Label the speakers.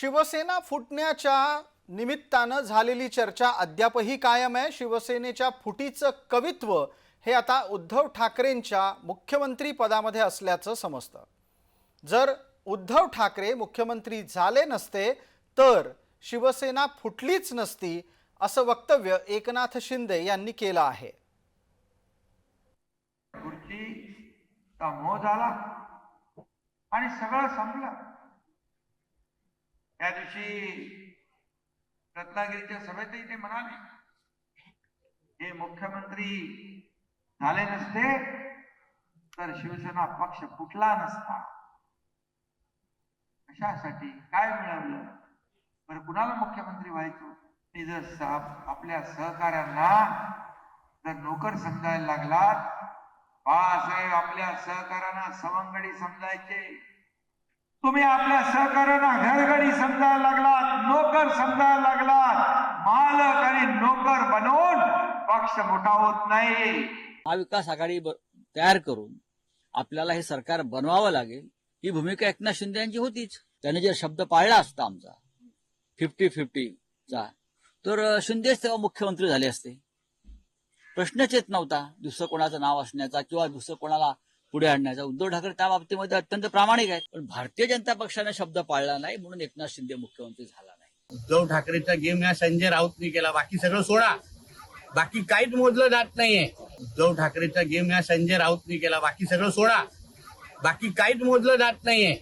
Speaker 1: शिवसेना फुटण्याच्या निमित्तानं झालेली चर्चा अद्यापही कायम आहे. शिवसेनेच्या फुटीचं कवित्व हे आता उद्धव ठाकरेंच्या मुख्यमंत्री पदामध्ये असल्याचं समजतं. जर उद्धव ठाकरे मुख्यमंत्री झाले नसते तर शिवसेना फुटलीच नसती असं वक्तव्य एकनाथ शिंदे यांनी केलं आहे.
Speaker 2: झाला आणि सगळं संपलं. त्या दिवशी रत्नागिरीच्या सभेतही ते म्हणाले हे मुख्यमंत्री झाले नसते तर शिवसेना पक्ष फुटला नसता. कशासाठी? काय मिळवलं बरं कुणाला मुख्यमंत्री व्हायचो? मी जर आपल्या सहकाऱ्यांना जर नोकर समजायला लागलात बाळासाहेब आपल्या सहकाऱ्यांना सवंगडी समजायचे. तुम्ही आपल्या सहकाऱ्यांना घरगडी समजायला लागलात नोकर समजायला लागलात. मालक आणि नोकर बनवून पक्ष मोठा होत नाही.
Speaker 3: महाविकास आघाडी तयार करून आपल्याला हे सरकार बनवावं लागेल ही भूमिका एकनाथ शिंदे यांची होतीच. त्याने जर शब्द पाळला असता आमचा फिफ्टी फिफ्टीचा तर शिंदेच तेव्हा मुख्यमंत्री झाले असते. प्रश्नच येत नव्हता दुसरं कोणाचं नाव असण्याचा किंवा दुसरं कोणाला पुढे आणण्याचा. उद्धव ठाकरे त्या बाबतीमध्ये अत्यंत प्रामाणिक आहेत. पण भारतीय जनता पक्षाने शब्द पाळला नाही म्हणून एकनाथ शिंदे मुख्यमंत्री झाला नाही.
Speaker 4: उद्धव ठाकरेचा गेम या संजय राऊतने केला. बाकी सगळं सोडा. बाकी काहीच मोजलं जात नाहीये. उद्धव ठाकरेचा गेम या संजय राऊतने केला. बाकी सगळं सोडा. बाकी काहीच मोजलं जात नाहीये.